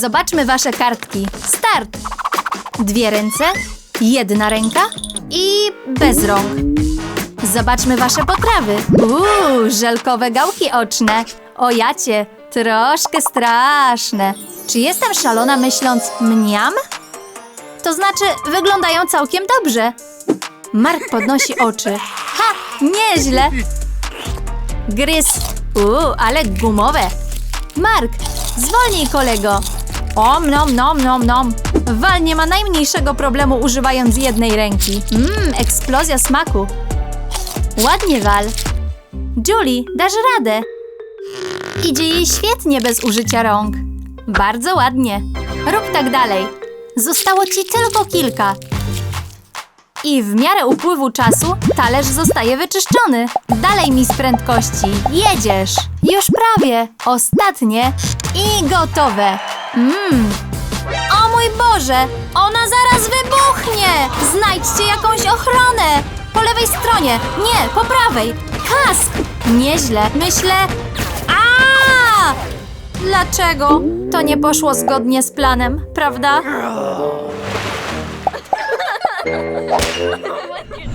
Zobaczmy wasze kartki. Start! Dwie ręce, jedna ręka i bez rąk. Zobaczmy wasze potrawy. Uuu, żelkowe gałki oczne. O jacie, troszkę straszne. Czy jestem szalona myśląc mniam? To znaczy, wyglądają całkiem dobrze. Mark podnosi oczy. Ha, nieźle. Gryz. Uuu, ale gumowe. Mark, zwolnij kolego. Om nom nom nom nom. Wal nie ma najmniejszego problemu używając jednej ręki. Mmm, eksplozja smaku. Ładnie Wal. Julie, dasz radę. Idzie jej świetnie bez użycia rąk. Bardzo ładnie. Rób tak dalej. Zostało ci tylko kilka. I w miarę upływu czasu talerz zostaje wyczyszczony. Dalej mi z prędkości. Jedziesz. Już prawie. Ostatnie. I gotowe. Mmm. O mój Boże! Ona zaraz wybuchnie! Znajdźcie jakąś ochronę! Po lewej stronie. Nie, po prawej. Kask! Nieźle. Myślę... A! Dlaczego? To nie poszło zgodnie z planem, prawda?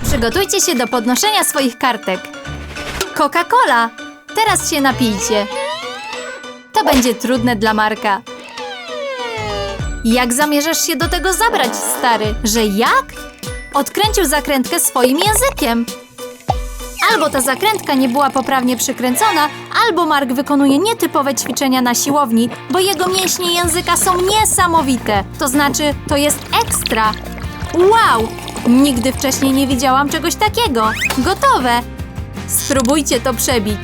Przygotujcie się do podnoszenia swoich kartek. Coca-Cola! Teraz się napijcie. To będzie trudne dla Marka. Jak zamierzasz się do tego zabrać, stary? Że jak? Odkręcił zakrętkę swoim językiem. Albo ta zakrętka nie była poprawnie przykręcona, albo Mark wykonuje nietypowe ćwiczenia na siłowni, bo jego mięśnie języka są niesamowite. To znaczy, to jest ekstra. Wow! Nigdy wcześniej nie widziałam czegoś takiego. Gotowe! Spróbujcie to przebić.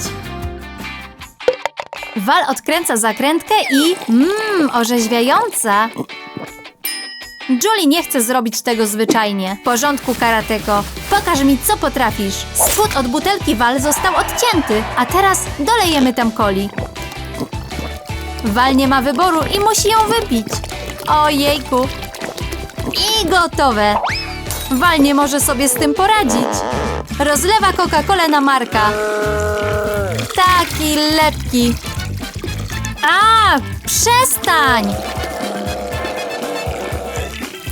Wal odkręca zakrętkę i... Mmm, orzeźwiająca. Julie nie chce zrobić tego zwyczajnie. W porządku, karateko. Pokaż mi, co potrafisz. Spód od butelki Wal został odcięty, a teraz dolejemy tam coli. Wal nie ma wyboru i musi ją wypić. Ojejku. I gotowe. Wal nie może sobie z tym poradzić. Rozlewa Coca-Colę na Marka. Taki lepki. A, przestań!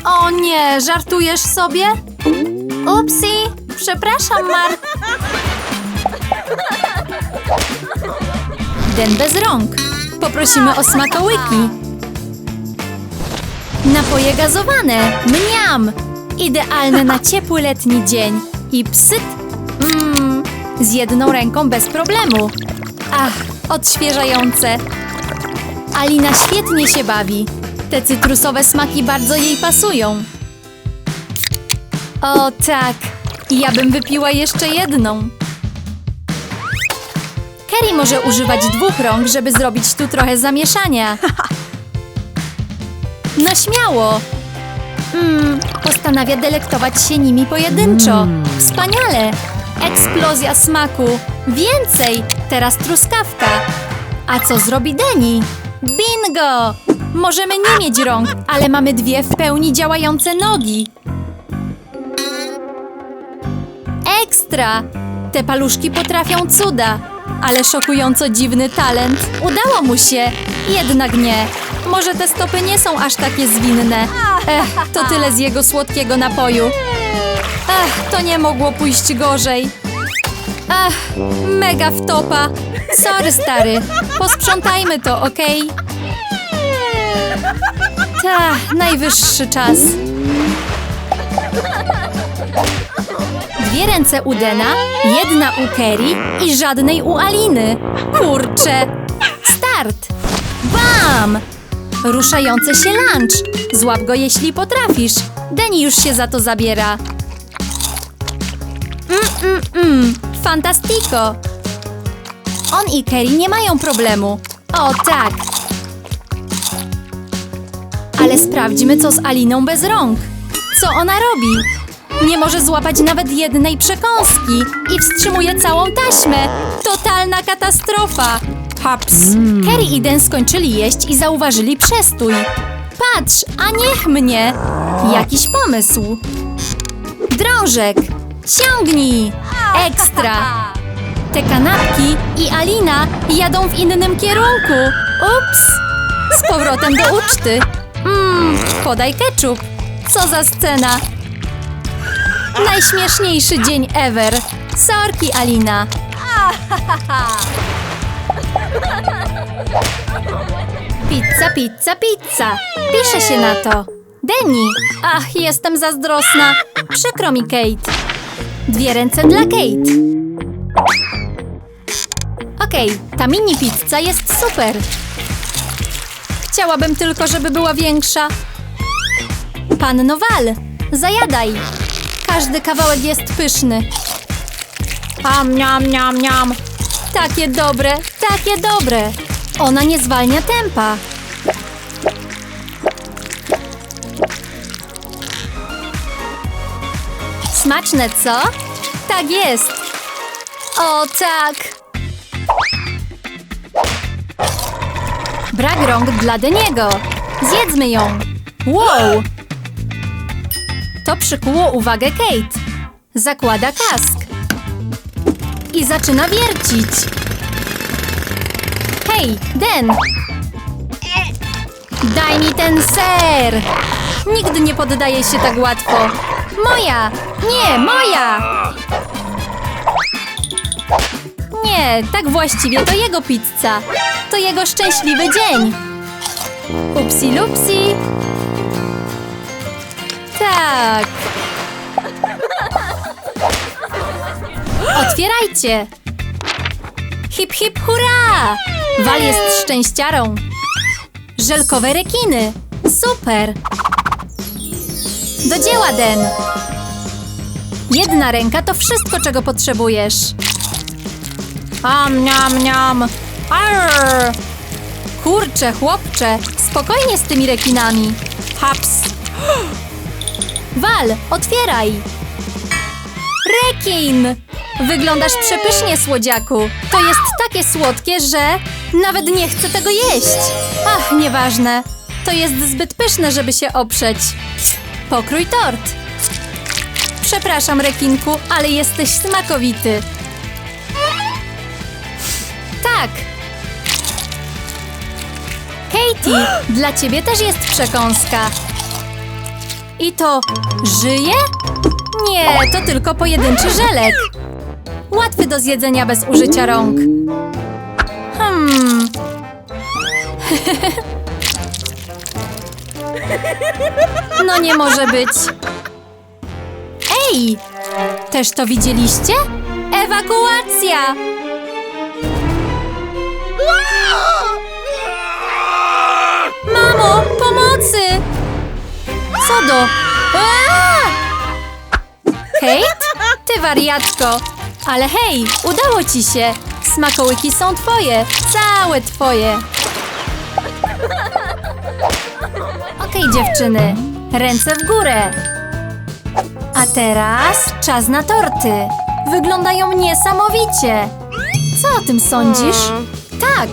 O nie, żartujesz sobie? Upsi, przepraszam, Mark. Den bez rąk. Poprosimy o smakołyki. Napoje gazowane. Mniam. Idealne na ciepły letni dzień. I psyt. Mmm, z jedną ręką bez problemu. Ach, odświeżające. Alina świetnie się bawi. Te cytrusowe smaki bardzo jej pasują. O tak, ja bym wypiła jeszcze jedną. Kerry może używać dwóch rąk, żeby zrobić tu trochę zamieszania. No śmiało. Hmm, postanawia delektować się nimi pojedynczo. Wspaniale. Eksplozja smaku. Więcej. Teraz truskawka. A co zrobi Deni? Bingo! Możemy nie mieć rąk, ale mamy dwie w pełni działające nogi. Ekstra! Te paluszki potrafią cuda, ale szokująco dziwny talent. Udało mu się, jednak nie. Może te stopy nie są aż takie zwinne. Ech, to tyle z jego słodkiego napoju. Ech, to nie mogło pójść gorzej. Ach, mega wtopa. Sorry, stary. Posprzątajmy to, okej? Ta, najwyższy czas. Dwie ręce u Dena, jedna u Kerry i żadnej u Aliny. Kurczę. Start. Bam! Ruszający się lunch. Złap go, jeśli potrafisz. Deni już się za to zabiera. Mm, mm, mm. Fantastico. On i Kerry nie mają problemu. O tak. Ale sprawdźmy, co z Aliną bez rąk. Co ona robi? Nie może złapać nawet jednej przekąski i wstrzymuje całą taśmę. Totalna katastrofa. Haps. Kerry i Den skończyli jeść i zauważyli przestój. Patrz, a niech mnie. Jakiś pomysł. Drążek, ciągnij. Ekstra. Te kanapki i Alina jadą w innym kierunku. Ups. Z powrotem do uczty. Mmm, podaj ketchup. Co za scena. Najśmieszniejszy dzień ever. Sorki, Alina. Pizza, pizza, pizza. Pisze się na to. Denny. Ach, jestem zazdrosna. Przykro mi, Kate. Dwie ręce dla Kate. Okej, ta mini pizza jest super. Chciałabym tylko, żeby była większa. Panno Wal, zajadaj. Każdy kawałek jest pyszny. Am, niam, niam, niam. Takie dobre, takie dobre. Ona nie zwalnia tempa. Smaczne, co? Tak jest. O, tak. Brak rąk dla Deniego. Zjedzmy ją. Wow! To przykuło uwagę Kate. Zakłada kask. I zaczyna wiercić. Hej, Den! Daj mi ten ser! Nigdy nie poddaje się tak łatwo. Moja! Nie, moja! Nie, tak właściwie to jego pizza. To jego szczęśliwy dzień. Upsi lupsi. Tak. Otwierajcie. Hip hip hurra! Wal jest szczęściarą. Żelkowe rekiny. Super. Do dzieła, Den. Jedna ręka to wszystko, czego potrzebujesz. Am, niam, niam. Arr! Kurczę, chłopcze, spokojnie z tymi rekinami. Haps. Wal, otwieraj. Rekin! Wyglądasz przepysznie, słodziaku. To jest takie słodkie, że nawet nie chcę tego jeść. Ach, nieważne. To jest zbyt pyszne, żeby się oprzeć. Pokrój tort. Przepraszam, rekinku, ale jesteś smakowity. Tak. Katie, dla ciebie też jest przekąska. I to żyje? Nie, to tylko pojedynczy żelek. Łatwy do zjedzenia bez użycia rąk. Hmm. No nie może być. Ej! Też to widzieliście? Ewakuacja! Mamo, pomocy! Co do? Aaa! Kate? Ty wariatko! Ale hej, udało ci się! Smakołyki są twoje, całe twoje! Okej, dziewczyny, ręce w górę! A teraz czas na torty! Wyglądają niesamowicie! Co o tym sądzisz? Tak!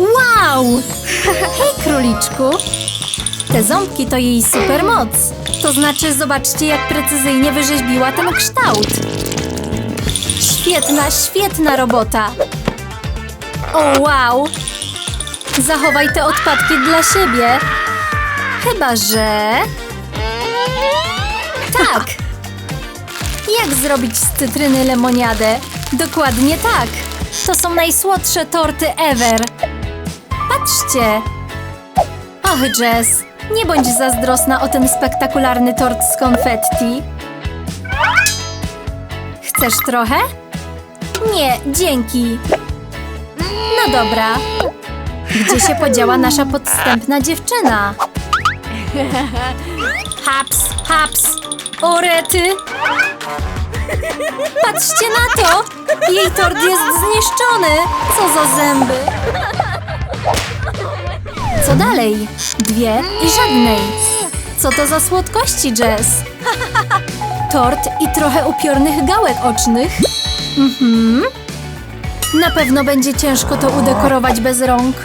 Wow! Hej, króliczku! Te ząbki to jej supermoc. To znaczy, zobaczcie, jak precyzyjnie wyrzeźbiła ten kształt. Świetna, świetna robota. O, wow! Zachowaj te odpadki dla siebie. Chyba, że... Tak! Jak zrobić z cytryny lemoniadę? Dokładnie tak! To są najsłodsze torty ever. Patrzcie! Och, Jess, nie bądź zazdrosna o ten spektakularny tort z konfetti. Chcesz trochę? Nie, dzięki. No dobra. Gdzie się podziała nasza podstępna dziewczyna? Haps, haps, orety. Patrzcie na to! Jej tort jest zniszczony! Co za zęby! Co dalej? Dwie i żadnej. Co to za słodkości, Jess? Tort i trochę upiornych gałek ocznych? Mhm. Na pewno będzie ciężko to udekorować bez rąk.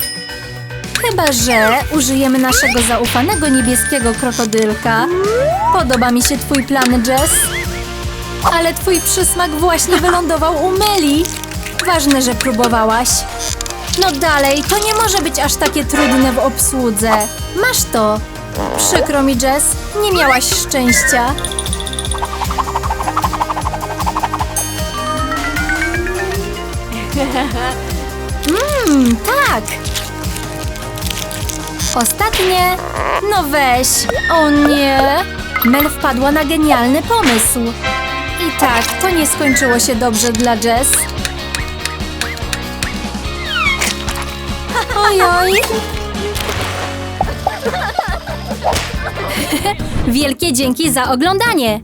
Chyba, że użyjemy naszego zaufanego niebieskiego krokodylka. Podoba mi się twój plan, Jess. Ale twój przysmak właśnie wylądował u Meli. Ważne, że próbowałaś. No dalej, to nie może być aż takie trudne w obsłudze. Masz to. Przykro mi, Jess, nie miałaś szczęścia. Mmm, tak. Ostatnie. No weź. O nie. Mel wpadła na genialny pomysł. I tak, to nie skończyło się dobrze dla Jess. Ojoj. Wielkie dzięki za oglądanie.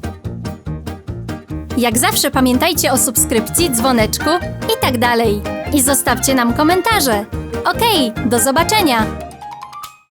Jak zawsze pamiętajcie o subskrypcji, dzwoneczku i tak dalej. I zostawcie nam komentarze. Okej, do zobaczenia.